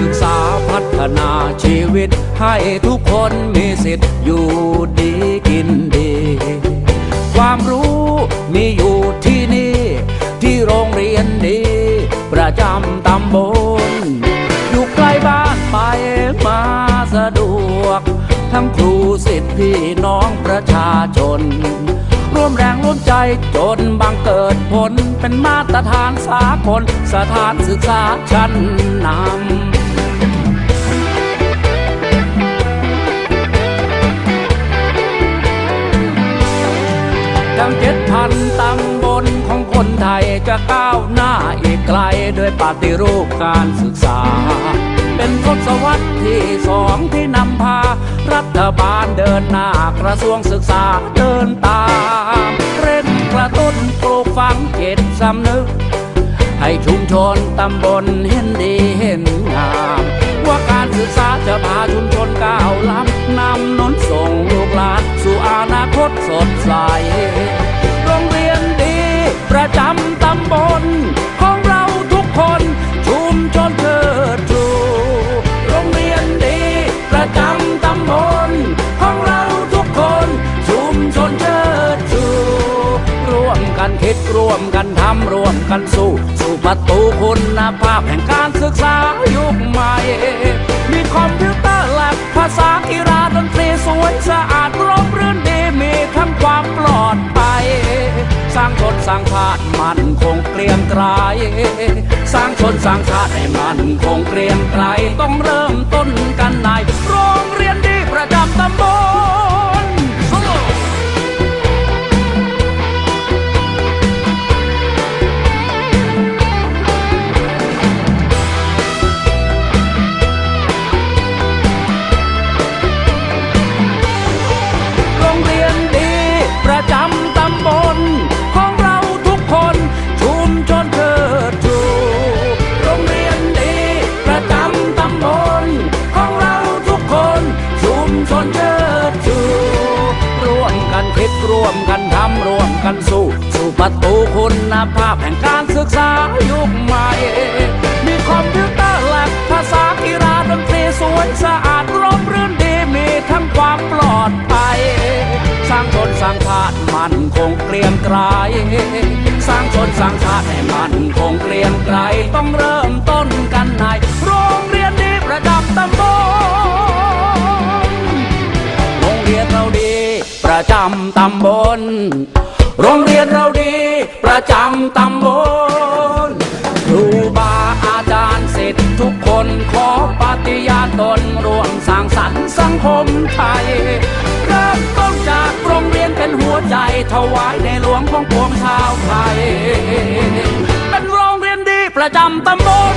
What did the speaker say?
ศึกษาพัฒนาชีวิต ให้ทุกคนมีสิทธิ์อยู่ดีกินดี ความรู้มีอยู่ที่นี่ ที่โรงเรียนดี ประจำตำบล อยู่ใกล้บ้านไปมาสะดวก ทั้งครูสิทธิพี่น้องประชาชน ร่วมแรงร่วมใจจนบังเกิดผล เป็นมาตรฐานสากลสถานศึกษาชั้นนำ ทั้งเจ็ดพันตำบลของคนไทยจะก้าวหน้าอีกไกลด้วยปฏิรูปการศึกษา เป็นทศวรรษที่สองที่นำพา รัฐบาลเดินหน้ากระทรวงศึกษาเดินตาม เร่งกระตุ้นปลูกฝังเจิตสำนึก ให้ชุมชนตำบลเห็นดีเห็นงาม ว่าการศึกษาจะพาชุมชนก้าวล้ำนำนุนส่งลูกหลานสู่อนาคตสดใส มกันทำร่วมกันสู้ สู่ประตูคุณภาพแห่งการศึกษายุคใหม่ มีคอมพิวเตอร์แลบภาษากีฬาดนตรีสวยสะอาดร่มรื่นดีมีทั้งความปลอดภัยสร้างชนสร้างชาติมันคงเกรียงไกรสร้างชนสร้างชาติให้มันคงเกรียงไกรต้องเริ่มต้นกันใน กันสู้ สู่ประตูคุณภาพแห่งการศึกษายุคใหม่ มีคอมพิวเตอร์แลบภาษากีฬาดนตรีสวยสะอาดร่มรื่นดีมีทั้งความปลอดภัย สร้างชนสร้างชาติมันคงเกรียงไกรสร้างชนสร้างชาติให้มันคงเกรียงไกรต้องเริ่มต้นกันในโรงเรียนดีประจำตำบลโรงเรียนเราดีประจำตำบล โรงเรียนเราดี ประจำตำบลครูบาอาจารย์สิทธิ์ทุกคนขอปฏิญาณตนร่วมสร้างสรรค์สังคมไทย เริ่มต้นจากโรงเรียนเป็นหัวใจ ถวายในหลวงของปวงชาวไทย เป็นโรงเรียนดีประจำตำบล